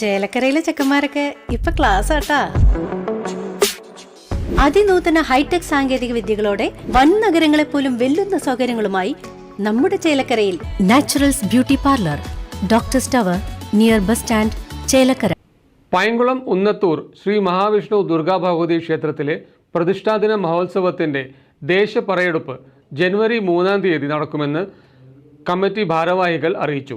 ചേലക്കരയിലെ ചെക്കന്മാരൊക്കെ ഇപ്പൊ ക്ലാസ് ആട്ടാ അതിനൂതന ഹൈടെക് സാങ്കേതിക വിദ്യകളോടെ വൻ നഗരങ്ങളെ പോലും വെല്ലുന്ന സൗകര്യങ്ങളുമായി നമ്മുടെ ചേലക്കരയിൽ Naturals beauty parlour doctor tower near bus stand Chelakkara. Payankulam Unnathur Shri Mahavishnu Durga Bhagavathi ക്ഷേത്രത്തിലെ പ്രതിഷ്ഠാദിന മഹോത്സവത്തിന്റെ ദേശ ദേശപറയെടുപ്പ് ജനുവരി മൂന്നാം തീയതി നടക്കുമെന്ന് കമ്മിറ്റി ഭാരവാഹികൾ അറിയിച്ചു.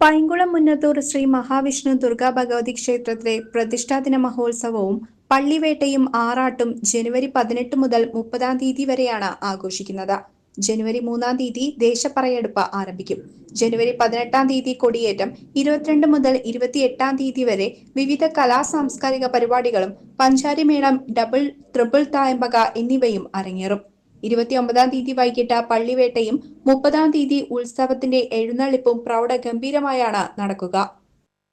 പൈങ്കുളം മുന്നത്തൂർ ശ്രീ മഹാവിഷ്ണു ദുർഗാ ഭഗവതി ക്ഷേത്രത്തിലെ പ്രതിഷ്ഠാദിന മഹോത്സവവും പള്ളിവേട്ടയും ആറാട്ടും ജനുവരി പതിനെട്ട് മുതൽ മുപ്പതാം തീയതി വരെയാണ് ആഘോഷിക്കുന്നത്. ജനുവരി മൂന്നാം തീയതി ദേശപ്പറയെടുപ്പ് ആരംഭിക്കും. ജനുവരി പതിനെട്ടാം തീയതി കൊടിയേറ്റം ഇരുപത്തിരണ്ട് മുതൽ ഇരുപത്തിയെട്ടാം തീയതി വരെ വിവിധ കലാ സാംസ്കാരിക പരിപാടികളും പഞ്ചാരിമേളം ഡബിൾ ട്രിപ്പിൾ തായമ്പക എന്നിവയും അരങ്ങേറും. ഇരുപത്തിയൊമ്പതാം തീയതി വൈകിട്ട് പള്ളിവേട്ടയും മുപ്പതാം തീയതി ഉത്സവത്തിന്റെ എഴുന്നള്ളിപ്പും പ്രൗഢഗംഭീരമായാണ് നടക്കുക.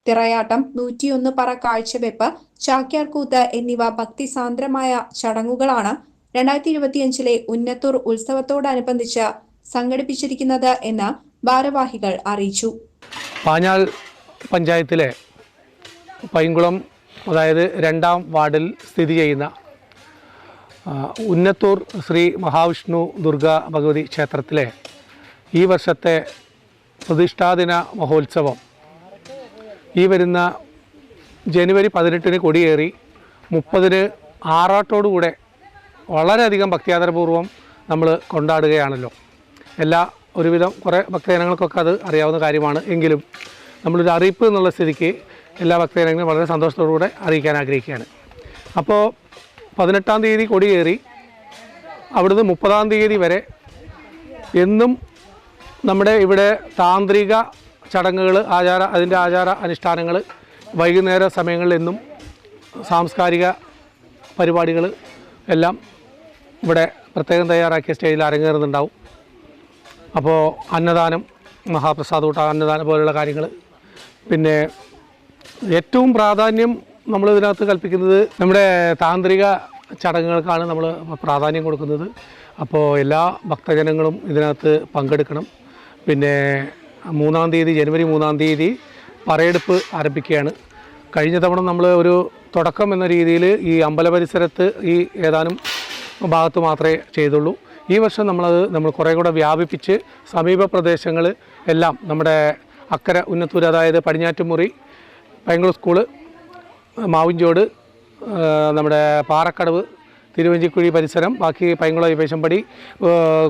തിറയാട്ടം നൂറ്റിയൊന്ന് പറ കാഴ്ചവെപ്പ് ചാക്യാർകൂത്ത് എന്നിവ ഭക്തിസാന്ദ്രമായ ചടങ്ങുകളാണ് രണ്ടായിരത്തി ഇരുപത്തിയഞ്ചിലെ ഉന്നത്തൂർ ഉത്സവത്തോടനുബന്ധിച്ച് സംഘടിപ്പിച്ചിരിക്കുന്നത് എന്ന് ഭാരവാഹികൾ അറിയിച്ചു. പാഞ്ഞാൾ പഞ്ചായത്തിലെ പൈങ്കുളം അതായത് രണ്ടാം വാർഡിൽ സ്ഥിതി ചെയ്യുന്ന ഉന്നത്തൂർ ശ്രീ മഹാവിഷ്ണു ദുർഗാ ഭഗവതി ക്ഷേത്രത്തിലെ ഈ വർഷത്തെ പ്രതിഷ്ഠാദിന മഹോത്സവം. ഈ വരുന്ന ജനുവരി പതിനെട്ടിന് കൊടിയേറി മുപ്പതിന് ആറാട്ടോടുകൂടെ വളരെയധികം ഭക്തിയാദരപൂർവം നമ്മൾ കൊണ്ടാടുകയാണല്ലോ. എല്ലാ ഒരുവിധം കുറേ ഭക്തജനങ്ങൾക്കൊക്കെ അത് അറിയാവുന്ന കാര്യമാണ്. എങ്കിലും നമ്മളൊരു അറിയിപ്പ് എന്നുള്ള സ്ഥിതിക്ക് എല്ലാ ഭക്തജനങ്ങളും വളരെ സന്തോഷത്തോടുകൂടെ അറിയിക്കാൻ ആഗ്രഹിക്കുകയാണ്. അപ്പോൾ പതിനെട്ടാം തീയതി കൊടിയേറി അവിടുന്ന് മുപ്പതാം തീയതി വരെ എന്നും നമ്മുടെ ഇവിടെ താന്ത്രിക ചടങ്ങുകൾ ആചാര അതിന്റെ ആചാര അനുഷ്ഠാനങ്ങൾ വൈകുന്നേര സമയങ്ങളിൽ എന്നും സാംസ്കാരിക പരിപാടികൾ എല്ലാം ഇവിടെ പ്രത്യേകം തയ്യാറാക്കിയ സ്റ്റേജിൽ അരങ്ങേറുന്നുണ്ടാവും. അപ്പോൾ അന്നദാനം മഹാപ്രസാദൂട്ട അന്നദാനം പോലുള്ള കാര്യങ്ങൾ. പിന്നെ ഏറ്റവും പ്രാധാന്യം നമ്മൾ ഇതിനകത്ത് കൽപ്പിക്കുന്നത് നമ്മുടെ താന്ത്രിക ചടങ്ങുകൾക്കാണ് നമ്മൾ പ്രാധാന്യം കൊടുക്കുന്നത്. അപ്പോൾ എല്ലാ ഭക്തജനങ്ങളും ഇതിനകത്ത് പങ്കെടുക്കണം. പിന്നെ മൂന്നാം തീയതി ജനുവരി മൂന്നാം തീയതി പറയെടുപ്പ് ആരംഭിക്കുകയാണ്. കഴിഞ്ഞ തവണ നമ്മൾ ഒരു തുടക്കം എന്ന രീതിയിൽ ഈ അമ്പല പരിസരത്ത് ഈ ഏതാനും ഭാഗത്ത് മാത്രമേ ചെയ്തുള്ളൂ. ഈ വർഷം നമ്മളത് നമ്മൾ കുറേ കൂടെ വ്യാപിപ്പിച്ച് സമീപ പ്രദേശങ്ങൾ എല്ലാം നമ്മുടെ അക്കര ഉന്നത്തൂർ അതായത് പടിഞ്ഞാറ്റുമുറി പൈങ്കുളം സ്കൂൾ മാവിഞ്ചോട് നമ്മുടെ പാറക്കടവ് തിരുവഞ്ചിക്കുഴി പരിസരം ബാക്കി പൈങ്കുളം വിപേശംപടി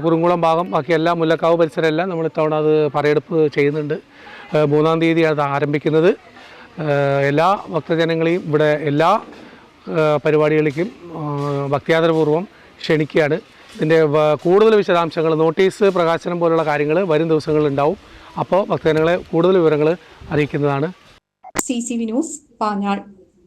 കുറുങ്കുളം ഭാഗം ബാക്കി മുല്ലക്കാവ് പരിസരം എല്ലാം നമ്മൾ ഇത്തവണ അത് പറയെടുപ്പ് ചെയ്യുന്നുണ്ട്. മൂന്നാം തീയതിയാണ് അത് ആരംഭിക്കുന്നത്. എല്ലാ ഭക്തജനങ്ങളെയും ഇവിടെ എല്ലാ പരിപാടികളിലേക്കും ഭക്തിയാദരപൂർവം ക്ഷണിക്കുകയാണ്. ഇതിന്റെ കൂടുതൽ വിശദാംശങ്ങൾ നോട്ടീസ് പ്രകാശനം പോലുള്ള കാര്യങ്ങൾ വരും ദിവസങ്ങളിൽ ഉണ്ടാവും അപ്പോൾ ഭക്തജനങ്ങളെ കൂടുതൽ വിവരങ്ങൾ അറിയിക്കുന്നതാണ്. C C V news Panjal.